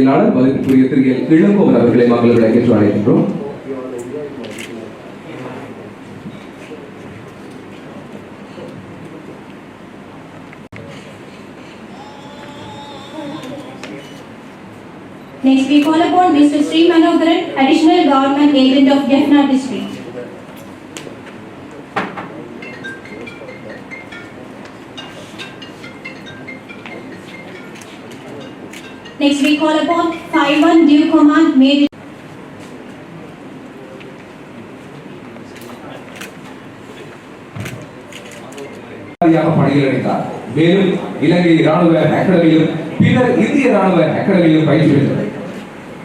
செயலாளர் மதிப்புக்குரிய திரு எல் இளங்கோவன் அவர்களை நாங்கள் விடைபெற்று அழைக்கின்றோம் next we call upon Mr. Sri Manogaran, additional government agent of Jaffna district. Next we call upon 5-1 Due Command Major அதிகாரியாக பணியில் இணைந்தார் மேலும் இலங்கை ராணுவ அகாடமியிலும் பின்னர் இந்திய ராணுவ அகாடமியிலும் பயிற்சி பெற்றார்.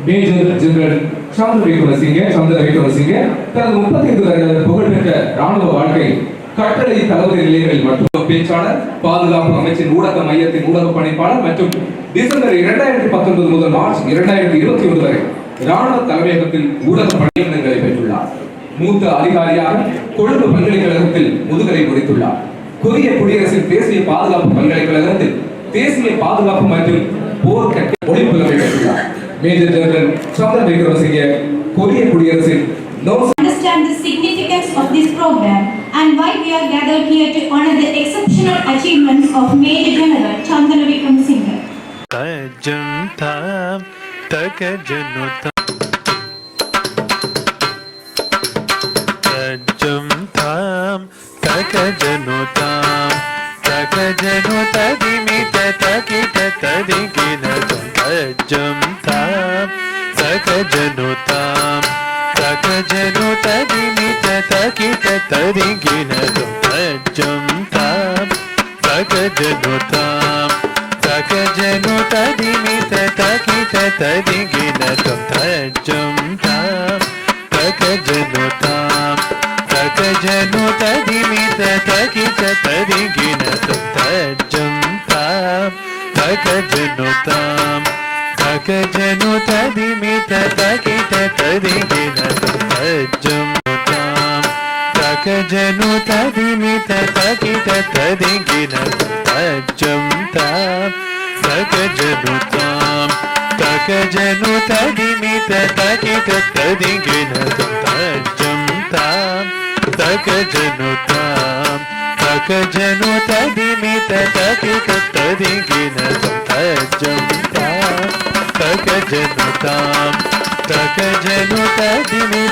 மேஜர் ஜெனரல் சந்திர விக்ரமசிங்க சந்திர விக்ரமசிங்க தனது முப்பத்தி ஐந்து வருட புகழ்பெற்ற ராணுவ வாழ்க்கை கட்டளை தளபதி நிலையங்களில் மற்றும் பேச்சாளர் பாதுகாப்பு அமைச்சின் ஊடக மையத்தின் ஊடக பணிப்பாளர் மற்றும் டிசம்பர் இரண்டாயிரத்தி பத்தொன்பது முதல் மார்ச் இரண்டாயிரத்தி இருபத்தி ஒன்று வரை ராணுவ தலைமையகத்தில் ஊடக பணியிடங்களை பெற்றுள்ளார். மூத்த அதிகாரியாக கொழும்பு பல்கலைக்கழகத்தில் முதுகலை முடித்துள்ளார். கொரிய குடியரசின் தேசிய பாதுகாப்பு பல்கலைக்கழகத்தில் தேசிய பாதுகாப்பு மற்றும் போர் கட்ட ஒளிப்புகளை பெற்றுள்ளார். மேஜர் ஜெனரல் சந்திர விக்ரமசிங்க கொரிய குடியரசின் no understand the significance of this program. and why we are gathered here to honor the exceptional achievements of Major General Chandana Vikram Singh. Ajanta तक जनता अजम थाम जन తరిగినదు తజ్జం తాం సగజనుతాం సగజను తదిమిత తగిత తరిగినదు తజ్జం తాం సగజనుతాం సగజను తదిమిత తగిత తరిగినదు తజ్జం తాం సగజనుతాం సగజను తదిమిత తగిత తరిగిన జను తదిమిత తగిత తదిగిన తజ్జం సకజనుతాం తకజను తదిమిత తగిత తదిగిన తజ్జం తకజనుతాం తకజను తదిమిత తగిత తదిగిన తజ్జం తకజనుతాం తకజను తదిమిత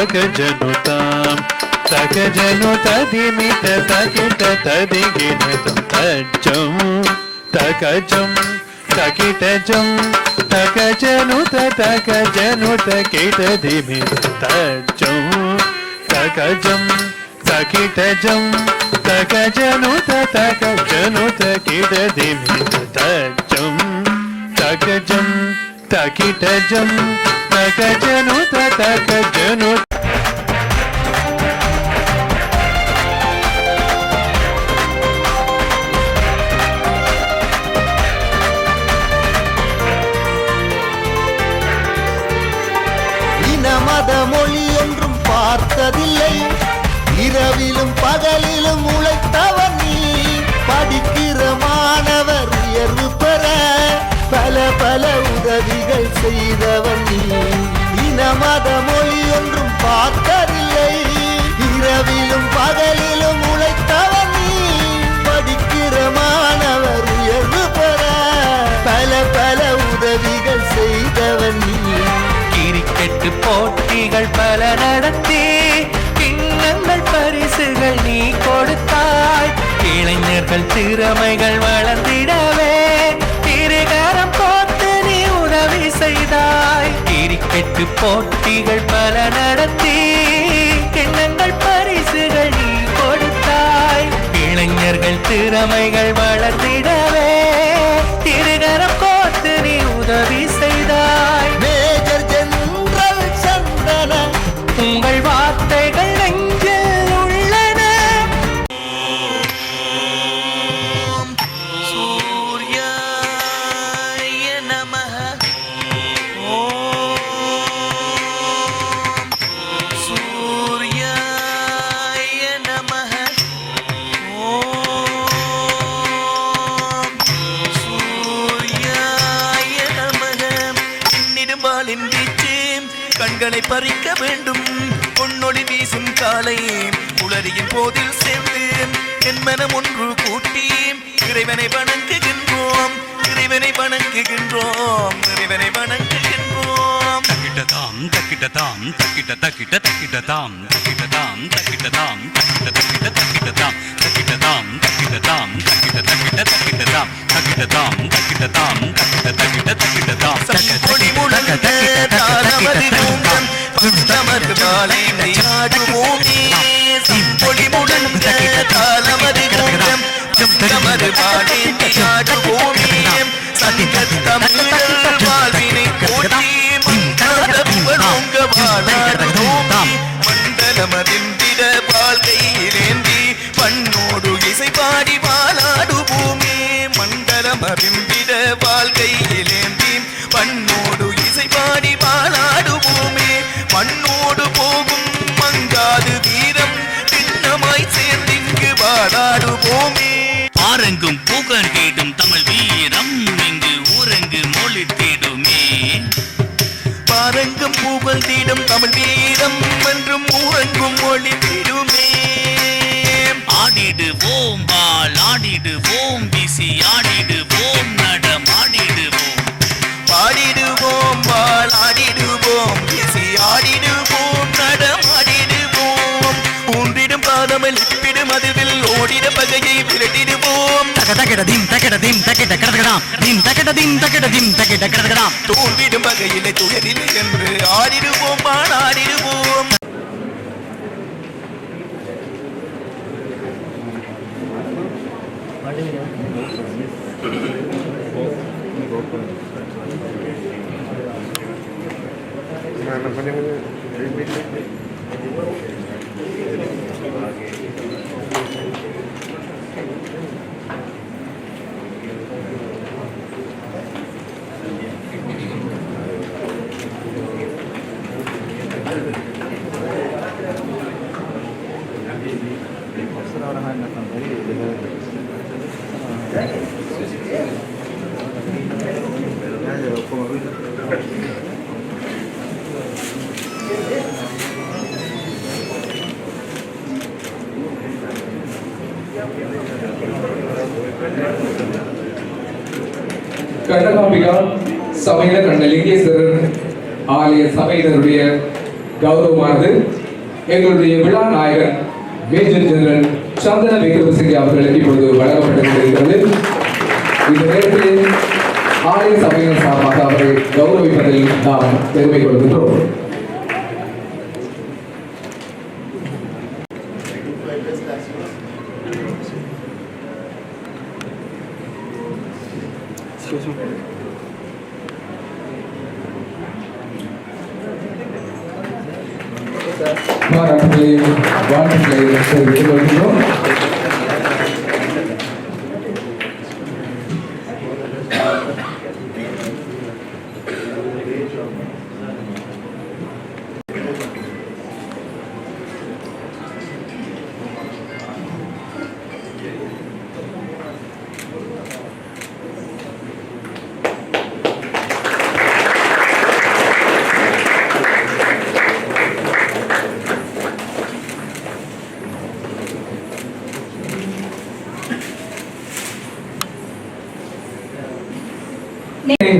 తగజనుతాం తగజను తదిమిత తకిట తదిగినతం తజ్జం తగజం తకిటజం తగజనుత తగజను తకిట దిమిత తజ్జం తగజం తకిటజం తగజనుత తగజనుత కిట దిమిత తజ్జం తగజం తకిటజం తగజనుత తగజనుత பார்த்ததில்லை இரவிலும் பகலிலும் உழைத்தவன் நீ படிக்கிற மாணவர் உயர்வு பெற பல பல உதவிகள் செய்தவன் நீ. இன மத மொழி ஒன்றும் பார்த்ததில்லை. இரவிலும் பகலிலும் பல நடத்தி கிண்ணங்கள் பரிசுகள் நீ கொடுத்தாய். இளைஞர்கள் திறமைகள் வளர்ந்திடவே திருகரம் போட்டு நீ உதவி செய்தாய். கிரிக்கெட்டு போட்டிகள் பல நடத்தி கிண்ணங்கள் பரிசுகள் நீ கொடுத்தாய். இளைஞர்கள் திறமைகள் வளர்ந்திட காலை உளறியின் போதில் சேர்ந்து என் மனம் ஒன்று கூட்டி இறைவனை வணங்குகின்றோம் இறைவனை வணங்குகின்றோம் இறைவனை வணங்குகின்றோம். தக்கிட்டதாம் தக்கிட்டதாம் தக்கிட்ட தக்கிட்ட தக்கிட்டதாம் தக்கிட்டதாம் தக்கிட்டதாம் தக்கிட்ட தக்கிட்ட தக்கிட்டதாம் தக்கிட்டதாம் தக்கிட்டதாம் தக்கிட்ட தக்கிட்ட தக்கிட்டதாம் தக்கிட்டதாம் தக்கிட்டதாம் தக்கிட்ட தக்கிட்ட தக்கிட்டதாம். பொடி முழங்க தாளமது மூங்கம் மாலை ஆடுவோமே பொடி முழங்க தாளமது மூங்கம் பந்தமது மாலை ஆடுவோமே சங்கத் தமிழர் வாழ்வினை போற்றி மங்களோங்க வாழாடுவோமே மண்டலமதிந்திட வாழ்க்கையிலேந்தி பண்ணோடு இசை பாடி வாழாடுவோமே மண்டலமதிந்திட வாழ்க்கையிலேந்தி பண்ணோடு இசை பாடி வாழ சேர்ந்திங்கு பூமி. ஆரங்கும் பூக்கன் கேட்டும் தமிழ் வீரம். இங்கு ஊரங்கு மொழி தேடுமே. பாரங்கும் பூவல் தீடும் தமிழ் வீரம். என்றும் ஊரங்கும் மொழி தேடுமே. ஆடிடு ஓம் பால் ஆடிடு ஓம் பிசி ஆடிடு ஓம் நடம் ஆடிடுவோம். பாடிடுவோம் பால் ஆடிடுவோம் பிசி ஆடிடுவோம் பகையை விரட்டிடுவோம் தக தகிட திம் தகிட திம் தகிட கடகடாம் திம் தகிட திம் தகிட திம் தகிட கடகடாம் தோன்றிடும் பகையிலே துயரில்லை என்று ஆடிடுவோம் வாழ் ஆடிடுவோம் gente. சமையல கண்ட லிங்கேஸ்வரர் ஆலய சபையினருடைய கௌரவமானது எங்களுடைய விழா நாயகர் மேஜர் ஜெனரல் சந்தன விக்ரமசிங்கே அவர்களுக்கு இப்பொழுது வழங்கப்பட்டு கொண்டிருக்கிறது. இந்த நேரத்தில் ஆலய சபையினர் சார்பாக அவரை கௌரவிப்பதில் நாம் பெருமை கொள்கின்றோம்.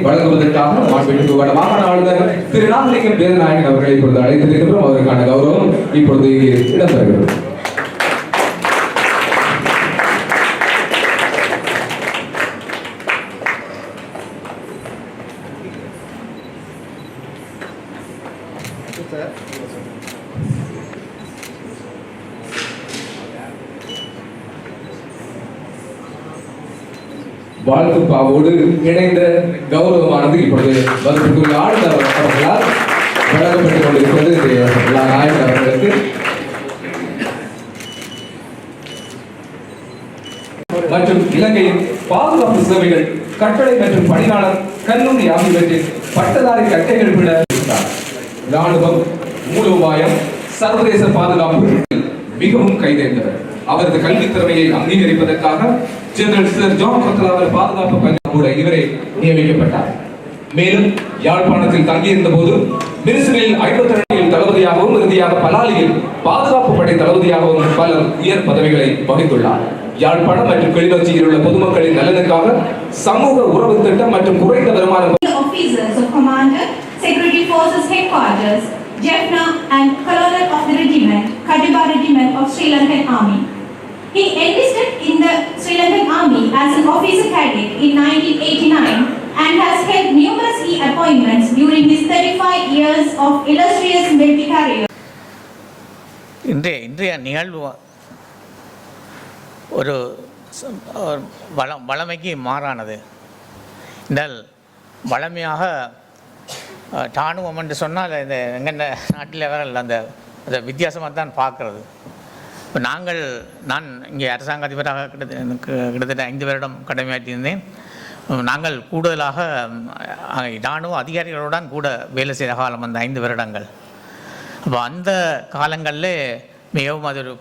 வழங்குவதற்காக மாண்புமிகு வட மாகாண ஆளுநர் திரு ராமலிங்கம் வேதநாயகன் அவர்களை இப்பொழுது அழைத்திருக்கின்றோம். அவருக்கான கௌரவம் இப்பொழுது இங்கே இடம்பெறுகிறது. வாழ்த்து பாவோடு இணைந்த கௌரவமானது இப்பொழுது மதிப்பிற்குரிய ஆளுநர் அவர்களால் வழங்கப்பட்டுக் கொண்டிருப்பது எல்லா நாயகர் அவர்களுக்கு. மற்றும் இலங்கையின் பாதுகாப்பு சேவைகள் கட்டளை மற்றும் பணியாளர் கல்லூரி ஆகியவற்றின் பட்டதாரி கட்டைகள் விட ராணுவம் மூலோபாயம் சர்வதேச பாதுகாப்பு மிகவும் கைதேர்ந்தவர். அவரது கல்வித் திறமையை அங்கீகரிப்பதற்காக ஜெனரல் சர். ஜான் பாதுகாப்பு பணி கூட இவரை நியமிக்கப்பட்டார் மேலும் யாழ்ப்பாணத்தில் தங்கியிருந்த போது மினிஸ்டரில் ஐம்பத்தி ரெண்டில் தளபதியாகவும் இறுதியாக பலாலியில் பாதுகாப்பு படை தளபதியாகவும் பல உயர் பதவிகளை வகித்துள்ளார் யாழ்ப்பாணம் மற்றும் கிளிநொச்சியில் உள்ள பொதுமக்களின் நலனுக்காக சமூக உறவு திட்டம் மற்றும் குறைந்த வருமானம் officers of Commander, Security Forces Headquarters, Jaffna and Colonel of the Regiment, Kadiba Regiment of Sri Lankan Army. He enlisted in the Sri Lankan Army as an officer cadet in 1989 and has held numerous key appointments during his 35 years of illustrious military career. இன்றைய இன்றைய நிகழ்வு ஒரு வளம் வளமைக்கு மாறானது என்றால் வளமையாக இராணுவம் என்று சொன்னால் இந்த எங்கள் நாட்டில் அவர்கள் அந்த அந்த வித்தியாசமாக தான் பார்க்குறது இப்போ நாங்கள் நான் இங்கே அரசாங்க அதிபராக கிட்டத்தட்ட கிட்டத்தட்ட ஐந்து வருடம் கடமையாற்றியிருந்தேன். நாங்கள் கூடுதலாக நானும் இராணுவ அதிகாரிகளுடன் கூட வேலை செய்த காலம் அந்த ஐந்து வருடங்கள். அப்போ அந்த காலங்களில் மிகவும் அது ஒரு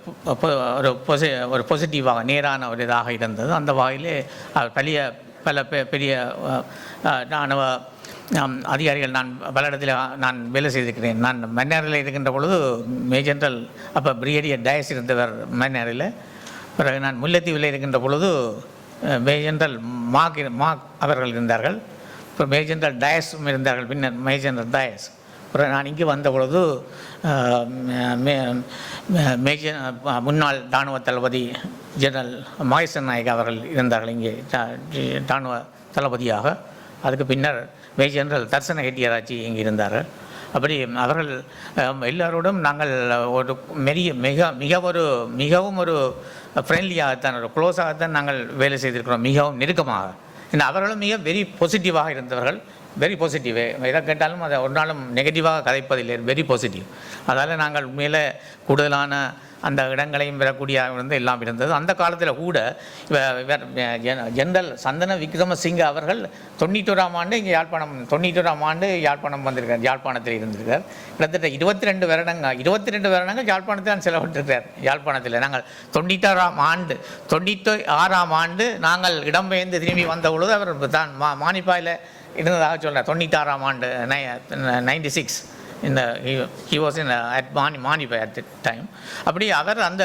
ஒரு பொசி ஒரு பாசிட்டிவாக நேரான ஒரு இதாக இருந்தது. அந்த வகையிலே அவர் பெரிய பல பெ- பெரிய இராணுவ அதிகாரிகள் நான் பல இடத்துல நான் வேலை செய்திருக்கிறேன். நான் மன்னாரில் இருக்கின்ற பொழுது மேஜென்ரல் அப்போ பிரிகேடியர் டயஸ் இருந்தவர் மன்னாரில். பிறகு நான் முல்லைத்தீவில் இருக்கின்ற பொழுது மேஜென்ரல் மாக் மாக் அவர்கள் இருந்தார்கள். அப்புறம் மேஜென்ரல் டயஸும் இருந்தார்கள். பின்னர் மேஜென்ரல் டயஸ். அப்புறம் நான் இங்கே வந்த பொழுது மேஜ மே- முன்னாள் இராணுவ தளபதி ஜெனரல் மகேசன் நாயக் அவர்கள் இருந்தார்கள் இங்கே. இராணுவ தளபதியாக. அதுக்கு பின்னர் ஜெனரல் தர்சன ஹெட்டியராட்சி இங்கே இருந்தார் அப்படி அவர்கள் எல்லாரோடும் நாங்கள் ஒரு மெரிய மிக மிக ஒரு மிகவும் ஒரு ஃப்ரெண்ட்லியாகத்தான் ஒரு க்ளோஸாகத்தான் நாங்கள் வேலை செய்திருக்கிறோம். மிகவும் நெருக்கமாக. ஏன்னா அவர்களும் மிக வெரி பாசிட்டிவாக இருந்தவர்கள். வெரி பாசிட்டிவ் எதை கேட்டாலும் அதை ஒரு நாளும் நெகட்டிவாக கதைப்பதில்லை வெரி பாசிட்டிவ் அதால் நாங்கள் உண்மையில் கூடுதலான அந்த இடங்களையும் பெறக்கூடிய வந்து எல்லாம் இருந்தது. அந்த காலத்தில் கூட ஜெனரல் சந்தன விக்ரமசிங்க அவர்கள் தொண்ணூற்றோராம் ஆண்டு இங்கே யாழ்ப்பாணம் தொண்ணூற்றோராம் ஆண்டு யாழ்ப்பாணம் வந்திருக்கார் யாழ்ப்பாணத்தில் இருந்திருக்கார். கிட்டத்தட்ட இருபத்தி ரெண்டு வருடங்கள் இருபத்தி ரெண்டு வருடங்கள் யாழ்ப்பாணத்தில் தான் செலவிட்டிருக்கார் யாழ்ப்பாணத்தில். நாங்கள் தொண்ணூற்றாறாம் ஆண்டு தொண்ணூற்றி ஆறாம் ஆண்டு நாங்கள் இடம்பெயர்ந்து திரும்பி வந்த பொழுது அவர் தான் மா மானிப்பாயில் இருந்ததாக சொல்கிறார் தொண்ணூற்றாறாம் ஆண்டு நைன்டி சிக்ஸ். இந்த ஹி வாஸ் இன் அட் மானி மானிப்பை அட் டைம் அப்படி அவர் அந்த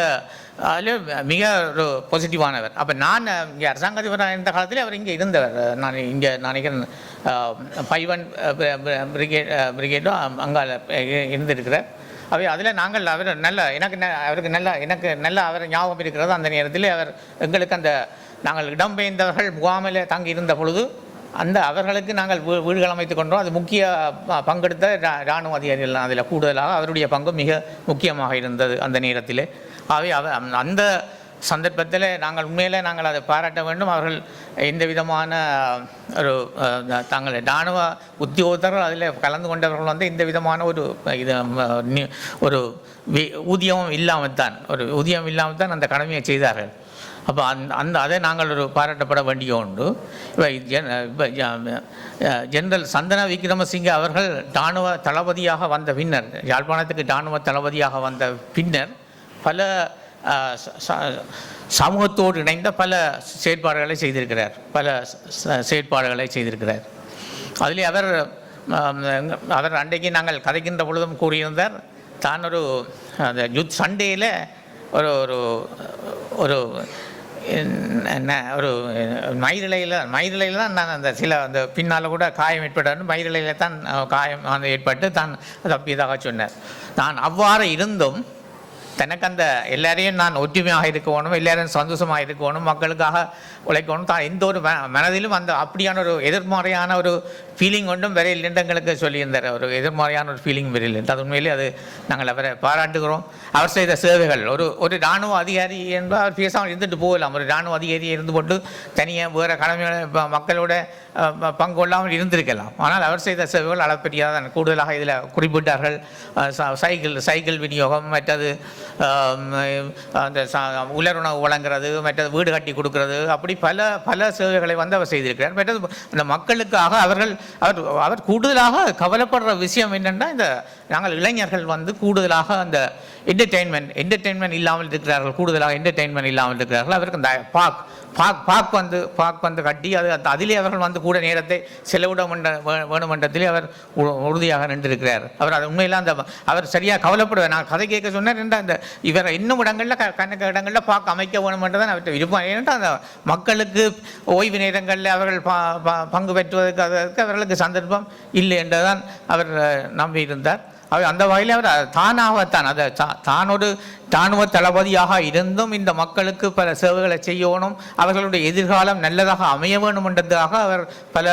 அதில் மிக ஒரு பாசிட்டிவானவர் அப்போ நான் இங்கே அரசாங்க இருந்த காலத்தில் அவர் இங்கே இருந்தவர். நான் இங்கே நான் நினைக்கிறேன் ஃபைவ் ஒன் பிரிகேட் பிரிகேடும் அங்கால இருந்திருக்கிறார். அவை அதில் நாங்கள் அவர் நல்ல எனக்கு ந- அவருக்கு நல்ல எனக்கு நல்ல அவர் ஞாபகம் இருக்கிறது. அந்த நேரத்தில் அவர் எங்களுக்கு அந்த நாங்கள் இடம்பெயர்ந்தவர்கள் முகாமில் தங்கி இருந்த பொழுது அந்த அவர்களுக்கு நாங்கள் வீ- வீடுகள் அமைத்துக் கொண்டோம். அது முக்கிய பங்கெடுத்த ரா- இராணுவ அதிகாரிகள் அதில் கூடுதலாக அவருடைய பங்கு மிக முக்கியமாக இருந்தது அந்த நேரத்தில். ஆகவே அவ அந்த சந்தர்ப்பத்தில் நாங்கள் உண்மையிலே நாங்கள் அதை பாராட்ட வேண்டும். அவர்கள் எந்த விதமான ஒரு தாங்கள் இராணுவ உத்தியோகத்தர்கள் அதில் கலந்து கொண்டவர்கள் வந்து இந்த விதமான ஒரு இது ஒரு வி- ஊதியமும் இல்லாமல் தான் ஒரு ஊதியம் இல்லாமல் தான் அந்த கடமையை செய்தார்கள். அப்போ அந் அந்த அதை நாங்கள் ஒரு பாராட்டப்பட வேண்டிய உண்டு. இப்போ ஜென் இப்போ ஜெனரல் சந்தன விக்ரமசிங்க அவர்கள் இராணுவ தளபதியாக வந்த பின்னர் யாழ்ப்பாணத்துக்கு இராணுவ தளபதியாக வந்த பின்னர் பல ச- சமூகத்தோடு இணைந்த பல செயற்பாடுகளை செய்திருக்கிறார். பல செயற்பாடுகளை செய்திருக்கிறார். அதிலே அவர் அவர் அன்றைக்கு நாங்கள் கதைக்கின்ற பொழுதும் கூறியிருந்தார் தான் ஒரு அந்த யுத் சண்டேயில் ஒரு ஒரு ஒரு ஒரு மயிரிழையில் மயிரிழையில் தான் நான் அந்த சில அந்த பின்னால் கூட காயம் ஏற்பட்டார் மயிரிழையில் தான் காயம் அந்த ஏற்பட்டு தான் தப்பியதாக சொன்னார். நான் அவ்வாறு இருந்தும் தனக்கு அந்த எல்லாரையும் நான் ஒற்றுமையாக இருக்கணும் எல்லாரும் சந்தோஷமாக இருக்கணும் மக்களுக்காக உழைக்கணும் தான் எந்த ஒரு ம- மனதிலும் அந்த அப்படியான ஒரு எதிர்மறையான ஒரு ஃபீலிங் ஒன்றும் வரையில் நின்றங்களுக்கு சொல்லியிருந்தார் ஒரு எதிர்மறையான ஒரு ஃபீலிங் வரையில் அது உண்மையிலே அது நாங்கள் அவரை பாராட்டுகிறோம். அவர் செய்த சேவைகள் ஒரு ஒரு இராணுவ அதிகாரி என்பால் அவர் பேசாமல் இருந்துட்டு போகலாம். ஒரு இராணுவ அதிகாரியை இருந்து போட்டு தனியாக வேறு கடமையோட மக்களோட ப- பங்கு கொள்ளாமல் இருந்திருக்கலாம். ஆனால் அவர் செய்த சேவைகள் அளப்பெரியாக தான் கூடுதலாக இதில் குறிப்பிட்டார்கள். சைக்கிள் சைக்கிள் விநியோகம் மற்றது அந்த உலருணவு வழங்குறது மற்றது வீடு கட்டி கொடுக்கறது. அப்படி பல பல சேவைகளை வந்து அவர் செய்திருக்கிறார். மற்றது அந்த மக்களுக்காக அவர்கள் அவர் அவர் கூடுதலாக கவலைப்படுற விஷயம் என்னென்னா இந்த நாங்கள் இளைஞர்கள் வந்து கூடுதலாக அந்த என்டர்டெயின்மெண்ட் என்டர்டெயின்மெண்ட் இல்லாமல் இருக்கிறார்கள் கூடுதலாக என்டர்டெயின்மெண்ட் இல்லாமல் இருக்கிறார்கள். அவருக்கு இந்த பாக் பாக் பாக் வந்து பாக் வந்து கட்டி அது அது- அதிலே அவர்கள் வந்து கூட நேரத்தை செலவிட வேணுமன்றத்திலே அவர் உ- உறுதியாக நின்றிருக்கிறார். அவர் அது உண்மையில் அந்த அவர் சரியாக கவலைப்படுவார். நான் கதை கேட்க சொன்னார் என்றால் அந்த இவர் இன்னும் இடங்களில் க கணக்கு இடங்களில் பாக் அமைக்க வேணுமென்றதான் அவர்கிட்ட விருப்பம். ஏனென்றால் அந்த மக்களுக்கு ஓய்வு நேரங்களில் அவர்கள் ப- ப- பங்கு பெற்றுவதற்கு அதற்கு அவர்களுக்கு சந்தர்ப்பம் இல்லை என்றுதான் அவர் அஹ், நம்பியிருந்தார். அவர் அந்த வகையில் அவர் தானாகத்தான் அதை தா- தான் ஒரு இராணுவ தளபதியாக இருந்தும் இந்த மக்களுக்கு பல சேவைகளை செய்யணும் அவர்களுடைய எதிர்காலம் நல்லதாக அமைய வேண்டும் என்றதுக்காக அவர் பல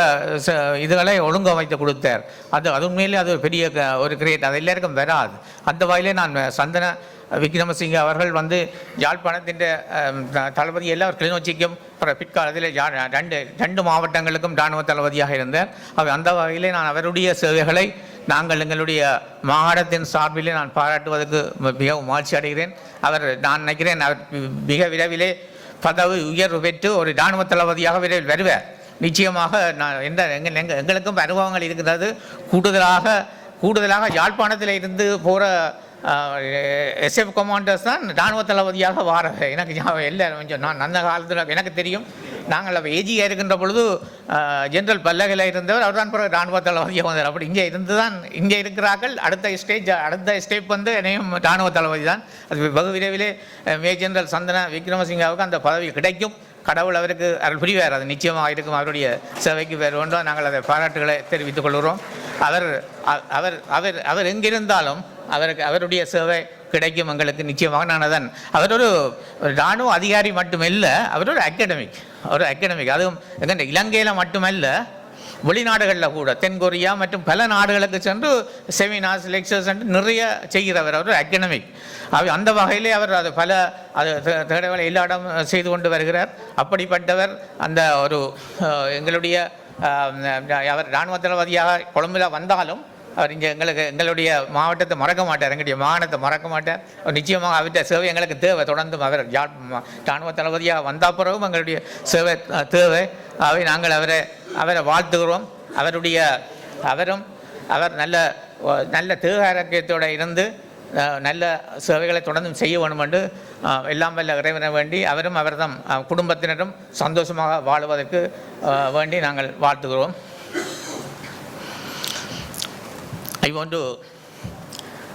ச- இதுகளை ஒழுங்கமைத்து கொடுத்தார். அது அது உண்மையிலே அது ஒரு பெரிய க- ஒரு கிரேட் அது எல்லாருக்கும் வராது. அந்த வகையிலே நான் சந்தன விக்ரமசிங்க அவர்கள் வந்து யாழ்ப்பாணத்தின் த- தளபதி எல்லாம் கிளிநொச்சிக்கும் பிற்காலத்தில் ரெண்டு ரெண்டு மாவட்டங்களுக்கும் இராணுவ தளபதியாக இருந்தார். அவர் அந்த வகையிலே நான் அவருடைய சேவைகளை நாங்கள் எங்களுடைய மாகாணத்தின் சார்பிலே நான் பாராட்டுவதற்கு மிகவும் மகிழ்ச்சி அடைகிறேன். அவர் நான் நினைக்கிறேன் அவர் மிக விரைவிலே பதவி உயர்வு பெற்று ஒரு இராணுவ தளபதியாக விரைவில் வருவார். நிச்சயமாக நான் எந்த எங்கள் எங்கள் எங்களுக்கும் அனுபவங்கள் இருக்கிறது கூடுதலாக கூடுதலாக யாழ்ப்பாணத்தில் இருந்து போகிற எஸ்எஃப் கமாண்டர்ஸ் தான் இராணுவ தளபதியாக வார எனக்கு ஞாபகம் இல்லை கொஞ்சம் நான் அந்த காலத்தில் எனக்கு தெரியும். நாங்கள் அப்போ ஏஜியாக இருக்கின்ற பொழுது ஜென்ரல் பல்லகையில் இருந்தவர். அவர் தான் பிறகு இராணுவ தளபதியாக வந்தார். அப்படி இங்கே இருந்து தான் இங்கே இருக்கிறார்கள். அடுத்த ஸ்டேஜ் அடுத்த ஸ்டெப் வந்து என்னையும் இராணுவ தளபதி தான். அது வெகு விரைவிலே மே ஜென்ரல் சந்தன விக்ரமசிங்காவுக்கு அந்த பதவி கிடைக்கும். கடவுள் அவருக்கு அருள் புரிவார். அது நிச்சயமாக இருக்கும். அவருடைய சேவைக்கு வேறு ஒன்றும் நாங்கள் அதை பாராட்டுகளை தெரிவித்துக் கொள்கிறோம். அவர் அவர் அவர் அவர் எங்கிருந்தாலும் அவருக்கு அவருடைய சேவை கிடைக்கும் எங்களுக்கு நிச்சயமாக. நான் அதன் அவர் ஒரு இராணுவ அதிகாரி மட்டுமல்ல அவர் ஒரு அகடமிக் ஒரு அகடமிக் அதுவும் எங்க இலங்கையில் மட்டுமல்ல வெளிநாடுகளில் கூட. தென்கொரியா மற்றும் பல நாடுகளுக்கு சென்று செமினார்ஸ் லெக்சர்ஸ் நிறைய செய்கிறவர். அவர் அகடமிக் அவர் அந்த வகையிலே அவர் அது பல அது தே- எல்லா இடம் செய்து கொண்டு வருகிறார். அப்படிப்பட்டவர் அந்த ஒரு எங்களுடைய அவர் இராணுவ தளபதியாக கொழும்புல வந்தாலும் அவர் இங்கே எங்களுக்கு எங்களுடைய மாவட்டத்தை மறக்க மாட்டார். எங்களுடைய மாகாணத்தை மறக்க மாட்டார். நிச்சயமாக அவர்கிட்ட சேவை எங்களுக்கு தேவை. தொடர்ந்தும் அவர் இராணுவ தளபதியாக வந்த பிறகும் எங்களுடைய சேவை தேவை. அவை நாங்கள் அவரை அவரை வாழ்த்துகிறோம். அவருடைய அவரும் அவர் நல்ல நல்ல தேக ஆரோக்கியத்தோடு இருந்து நல்ல சேவைகளை தொடர்ந்தும் செய்ய வேண்டும் என்று எல்லாம் வல்ல இறைவனை வேண்டி அவரும் அவர்தம் குடும்பத்தினரும் சந்தோஷமாக வாழ்வதற்கு வேண்டி நாங்கள் வாழ்த்துகிறோம். I want to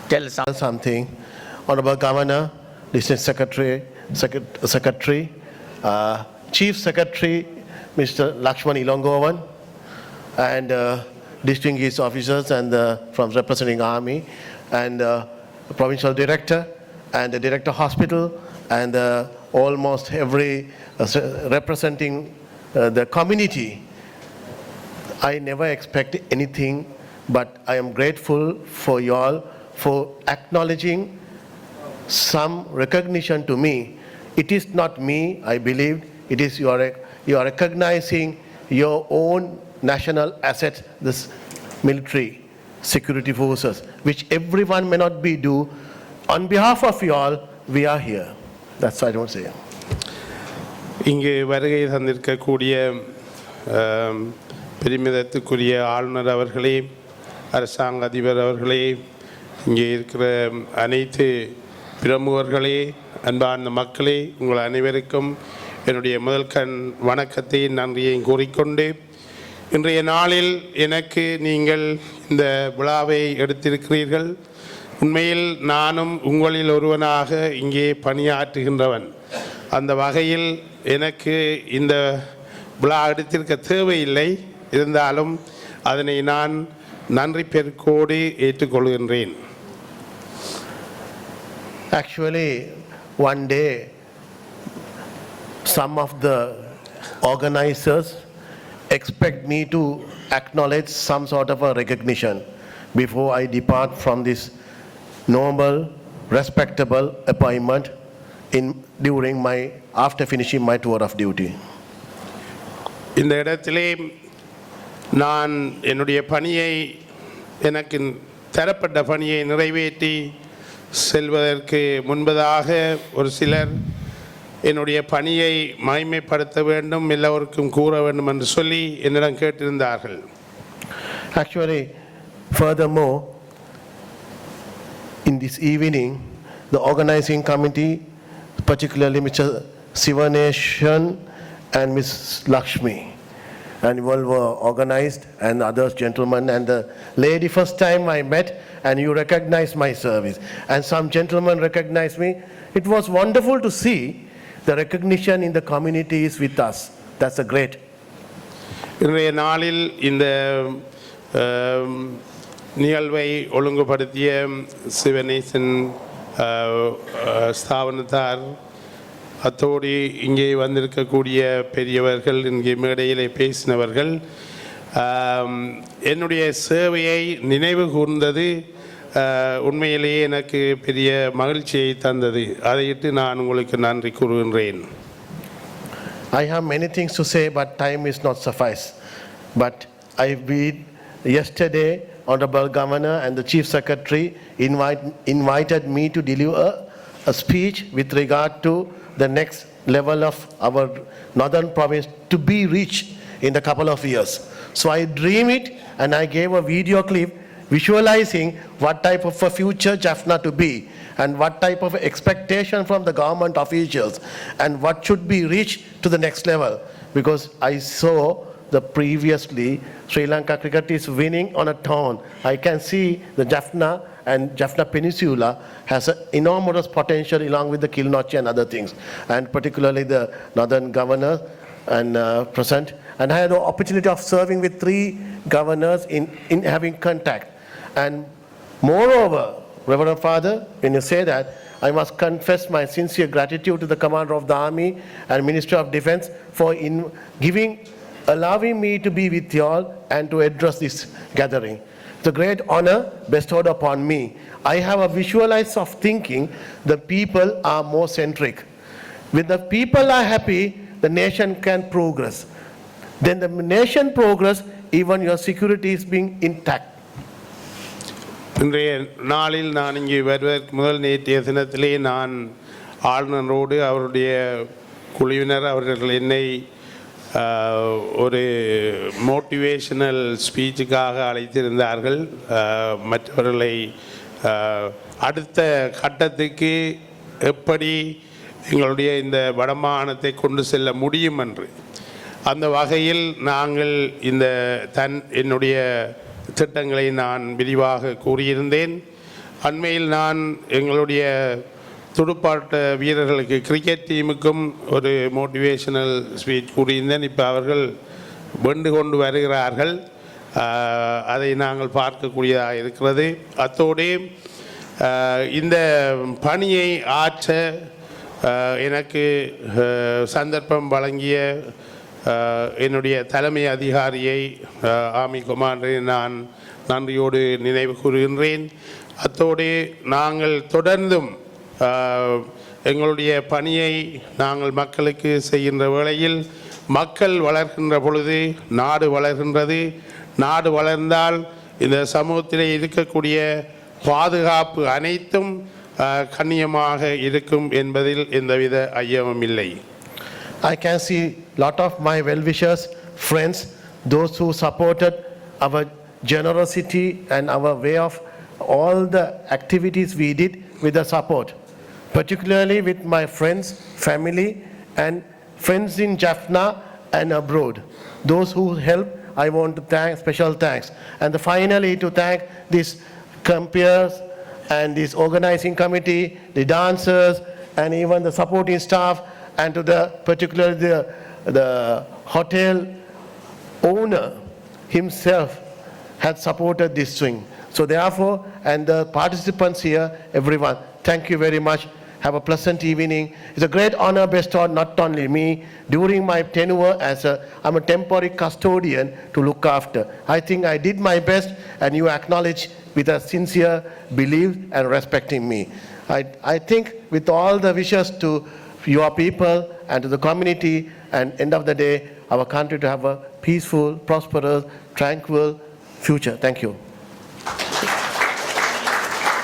tell some something. Honorable Governor, District Secretary, Secret- Secretary, uh, Chief Secretary, Mr. Lakshman Ilongovan, and uh, distinguished officers and uh, from representing Army, and uh, Provincial Director, and the Director Hospital, and uh, almost every uh, representing uh, the community I never expect anything, but I am grateful for you all for acknowledging some recognition to me. It is not me, I believe, it is you are, you are recognizing your own national assets, this military, security forces, which everyone may not be do. On behalf of you all, we are here. That's what I don't say. இங்கு வருகை தந்திருக்கக்கூடிய ஆம், பெருமிதத்துக்குரிய ஆளுநர் அவர்களே அரசாங்க அதிபர் அவர்களே இங்கே இருக்கிற அனைத்து பிரமுகர்களே அன்பார்ந்த மக்களே உங்கள் அனைவருக்கும் என்னுடைய முதல் கண் வணக்கத்தை நன்றியையும் கூறிக்கொண்டு இன்றைய நாளில் எனக்கு நீங்கள் இந்த விழாவை எடுத்திருக்கிறீர்கள். உண்மையில் நானும் உங்களில் ஒருவனாக இங்கே பணியாற்றுகின்றவன். அந்த வகையில் எனக்கு இந்த விழா எடுத்திருக்க தேவையில்லை. இருந்தாலும் அதனை நான் நன்றி பெருக்கோடு ஏற்றுக்கொள்கின்றேன் Actually, one day, some of the organizers expect me to acknowledge some sort of a recognition before I depart from this noble, respectable appointment in, during my, after finishing my tour of duty. இந்த இடத்திலே நான் என்னுடைய பணியை எனக்கு தரப்பட்ட பணியை நிறைவேற்றி செல்வதற்கு முன்பதாக ஒரு சிலர் என்னுடைய பணியை மகிமைப்படுத்த வேண்டும் எல்லோருக்கும் கூற வேண்டும் என்று சொல்லி என்னிடம் கேட்டிருந்தார்கள். Actually furthermore in this evening the organizing committee particularly mister Sivaneshan and miss Lakshmi and you all were organized, and others gentlemen, and the lady first time I met, and you recognized my service, and some gentlemen recognized me. It was wonderful to see the recognition in the community is with us. That's a great. இன்றைய நாளில் இந்த ஆம், நிகழ்வை ஒழுங்குபடுத்திய சிவனேசன் ஆ, ஆ, ஸ்தாபனத்தார் அத்தோடு இங்கே வந்திருக்கக்கூடிய பெரியவர்கள் இங்கே மேடையிலே பேசினவர்கள் என்னுடைய சேவையை நினைவு கூர்ந்தது உண்மையிலேயே எனக்கு பெரிய மகிழ்ச்சியை தந்தது அதையிட்டு நான் உங்களுக்கு நன்றி கூறுகின்றேன் I have many things to say but time is not sufficient but I we'd yesterday honorable governor and the chief secretary invite invited me to deliver a speech with regard to the next level of our northern province to be reached in a couple of years. So I dream it and I gave a video clip visualizing what type of a future Jaffna to be and what type of expectation from the government officials and what should be reached to the next level. Because I saw the previously Sri Lanka cricket is winning on a tone. I can see the Jaffna and Jaffna Peninsula has an enormous potential along with the Kilnochi and other things. And particularly the northern governor and uh, present. And I had the opportunity of serving with three governors in, in having contact. And moreover, Reverend Father, when you say that, I must confess my sincere gratitude to the Commander of the Army and Minister of Defense for in giving, allowing me to be with you all and to address this gathering It's a great honor bestowed upon me. I have a visualize of thinking the people are more centric. When the people are happy, the nation can progress. Then the nation progress, even your security is being intact. இன்றைய நாளில் நான் இங்கே வருவதற்கு முதல் நேற்றைய தினத்திலே நான் ஆளுநரோடு அவருடைய குழுவினர் அவர்கள் என்னை ஆஹ், ஒரு மோட்டிவேஷனல் ஸ்பீச்சுக்காக அழைத்திருந்தார்கள். மற்றவர்களை அடுத்த கட்டத்துக்கு எப்படி எங்களுடைய இந்த வடமாகாணத்தை கொண்டு செல்ல முடியும் என்று. அந்த வகையில் நாங்கள் இந்த தன் என்னுடைய திட்டங்களை நான் விரிவாக கூறியிருந்தேன். அண்மையில் நான் எங்களுடைய துடுப்பாட்ட வீரர்களுக்கு கிரிக்கெட் டீமுக்கும் ஒரு மோட்டிவேஷனல் ஸ்பீச் கூறியிருந்தேன். இப்போ அவர்கள் வெண்டு கொண்டு வருகிறார்கள். அதை நாங்கள் பார்க்கக்கூடியதாக இருக்கிறது. அத்தோடு இந்த பணியை ஆற்ற எனக்கு சந்தர்ப்பம் வழங்கிய என்னுடைய தலைமை அதிகாரியை ஆமி குமாரை நான் நன்றியோடு நினைவு கூறுகின்றேன். அத்தோடு நாங்கள் தொடர்ந்தும் எங்களுடைய பணியை நாங்கள் மக்களுக்கு செய்கின்ற வேளையில் மக்கள் வளர்கின்ற பொழுது நாடு வளர்கின்றது. நாடு வளர்ந்தால் இந்த சமூகத்திலே இருக்கக்கூடிய பாதுகாப்பு அனைத்தும் கண்ணியமாக இருக்கும் என்பதில் எந்தவித ஐயமும் இல்லை. I can see lot of my wellwishers friends those who supported our generosity and our way of all the activities activities did with with support particularly with my friends, family, and friends in Jaffna and abroad. Those who helped, I want to thank, special thanks. And finally, to thank these compeers and this organizing committee, the dancers, and even the supporting staff, and to the, particularly the, the hotel owner himself had supported this swing. So therefore, and the participants here, everyone, thank you very much. Have a pleasant evening. It's a great honor bestowed not only me during my tenure as a, I'm a temporary custodian to look after. I think I did my best and you acknowledge with a sincere belief and respecting me. I, I think with all the wishes to your people and to the community and end of the day, our country to have a peaceful, prosperous, tranquil future. Thank you.